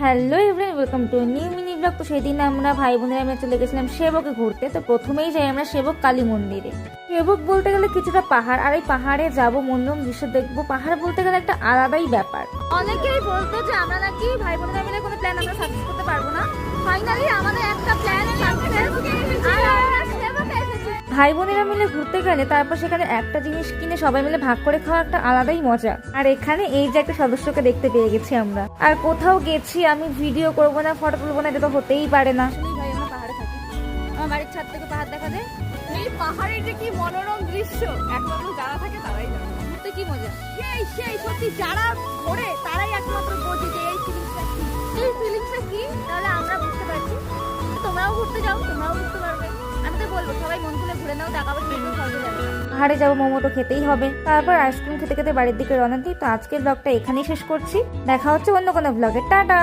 Hello everyone welcome to new mini blog তো সেদিন আমরা ভাই বোনেরা আমরা চলে গেছিলাম সেবকে ঘুরতে। তো প্রথমেই যাই আমরা সেবক কালী মন্দিরে। সেবক বলতে গেলে কিছুটা পাহাড়, আর এই পাহাড়ে যাব, মনোরম দৃশ্য দেখব। পাহাড় বলতে গেলে একটা আলাদাই ব্যাপার। অনেকেই বলতো যে আমরা নাকি ভাই বোনেরা মিলে কোনো প্ল্যান আমরা সাকসেস করতে পারব না। ভাই বোনেরা মিলে ঘুরতে গেলে তারপর সেখানে একটা জিনিস কিনে সবাই মিলে ভাগ করে খাওয়া একটা আলাদাই মজা। আর এখানে এই যে একটা সদস্যকে দেখতে পেয়ে গেছি আমরা। আর কোথাও গেছি আমি ভিডিও করব না ফটো তুলবো না এটা তো হতেই পারে না। ভাই আমরা পাহাড়ে থাকি। আমার বাড়ির ছাদ থেকে পাহাড় দেখা যায়। এই পাহাড়ের যে কি মনোরম দৃশ্য। একমাত্র যারা থাকে তারাই জানে। ঘুরতে কি মজা? সেই সেই সত্যি যারা ঘোরে তারাই একমাত্র বোঝে যে এই ফিলিংসটা কি। এই ফিলিংসটা কি? তাহলে আমরা বুঝতে পারছি। তোমরাও ঘুরতে যাও তোমরাও পাহাড়ে যাব মোমো তো খেতেই হবে। তারপর আইসক্রিম খেতে খেতে বাড়ির দিকে রওনা দিই। তো আজকের ব্লগটা এখানেই শেষ করছি। দেখা হচ্ছে অন্য কোনো ব্লগে টাটা!